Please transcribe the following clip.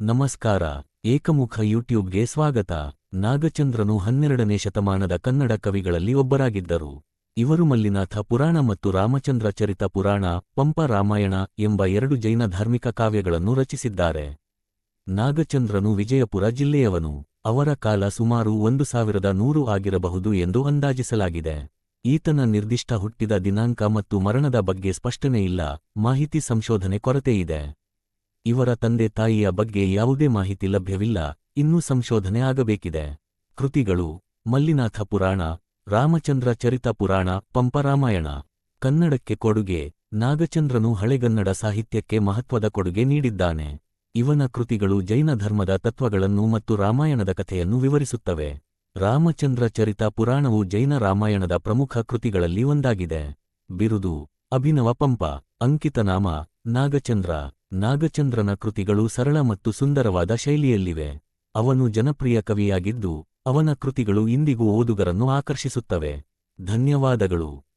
ನಮಸ್ಕಾರ, ಏಕಮುಖ ಯೂಟ್ಯೂಬ್ಗೆ ಸ್ವಾಗತ. ನಾಗಚಂದ್ರನು ಹನ್ನೆರಡನೇ ಶತಮಾನದ ಕನ್ನಡ ಕವಿಗಳಲ್ಲಿ ಒಬ್ಬರಾಗಿದ್ದರು. ಇವರು ಮಲ್ಲಿನಾಥ ಪುರಾಣ ಮತ್ತು ರಾಮಚಂದ್ರ ಚರಿತ ಪುರಾಣ, ಪಂಪ ರಾಮಾಯಣ ಎಂಬ ಎರಡು ಜೈನ ಧಾರ್ಮಿಕ ಕಾವ್ಯಗಳನ್ನು ರಚಿಸಿದ್ದಾರೆ. ನಾಗಚಂದ್ರನು ವಿಜಯಪುರ ಜಿಲ್ಲೆಯವನು. ಅವರ ಕಾಲ ಸುಮಾರು ಒಂದು ಸಾವಿರದ ನೂರು ಆಗಿರಬಹುದು ಎಂದು ಅಂದಾಜಿಸಲಾಗಿದೆ. ಈತನ ನಿರ್ದಿಷ್ಟ ಹುಟ್ಟಿದ ದಿನಾಂಕ ಮತ್ತು ಮರಣದ ಬಗ್ಗೆ ಸ್ಪಷ್ಟನೆ ಇಲ್ಲ. ಮಾಹಿತಿ ಸಂಶೋಧನೆ ಕೊರತೆಯಿದೆ. ಇವರ ತಂದೆ ತಾಯಿಯ ಬಗ್ಗೆ ಯಾವುದೇ ಮಾಹಿತಿ ಲಭ್ಯವಿಲ್ಲ, ಇನ್ನೂ ಸಂಶೋಧನೆ ಆಗಬೇಕಿದೆ. ಕೃತಿಗಳು, ಮಲ್ಲಿನಾಥ ಪುರಾಣ, ರಾಮಚಂದ್ರ ಚರಿತ ಪುರಾಣ ಪಂಪರಾಮಾಯಣ ಕನ್ನಡಕ್ಕೆ ಕೊಡುಗೆ, ನಾಗಚಂದ್ರನು ಹಳೆಗನ್ನಡ ಸಾಹಿತ್ಯಕ್ಕೆ ಮಹತ್ವದ ಕೊಡುಗೆ ನೀಡಿದ್ದಾನೆ. ಇವನ ಕೃತಿಗಳು ಜೈನ ಧರ್ಮದ ತತ್ವಗಳನ್ನು ಮತ್ತು ರಾಮಾಯಣದ ಕಥೆಯನ್ನು ವಿವರಿಸುತ್ತವೆ. ರಾಮಚಂದ್ರ ಚರಿತ ಪುರಾಣವು ಜೈನ ರಾಮಾಯಣದ ಪ್ರಮುಖ ಕೃತಿಗಳಲ್ಲಿ ಒಂದಾಗಿದೆ. ಬಿರುದು, ಅಭಿನವ ಪಂಪ, ಅಂಕಿತನಾಮ, ನಾಗಚಂದ್ರ. ನಾಗಚಂದ್ರನ ಕೃತಿಗಳು ಸರಳ ಮತ್ತು ಸುಂದರವಾದ ಶೈಲಿಯಲ್ಲಿವೆ. ಅವನು ಜನಪ್ರಿಯ ಕವಿಯಾಗಿದ್ದು, ಅವನ ಕೃತಿಗಳು ಇಂದಿಗೂ ಓದುಗರನ್ನು ಆಕರ್ಷಿಸುತ್ತವೆ. ಧನ್ಯವಾದಗಳು.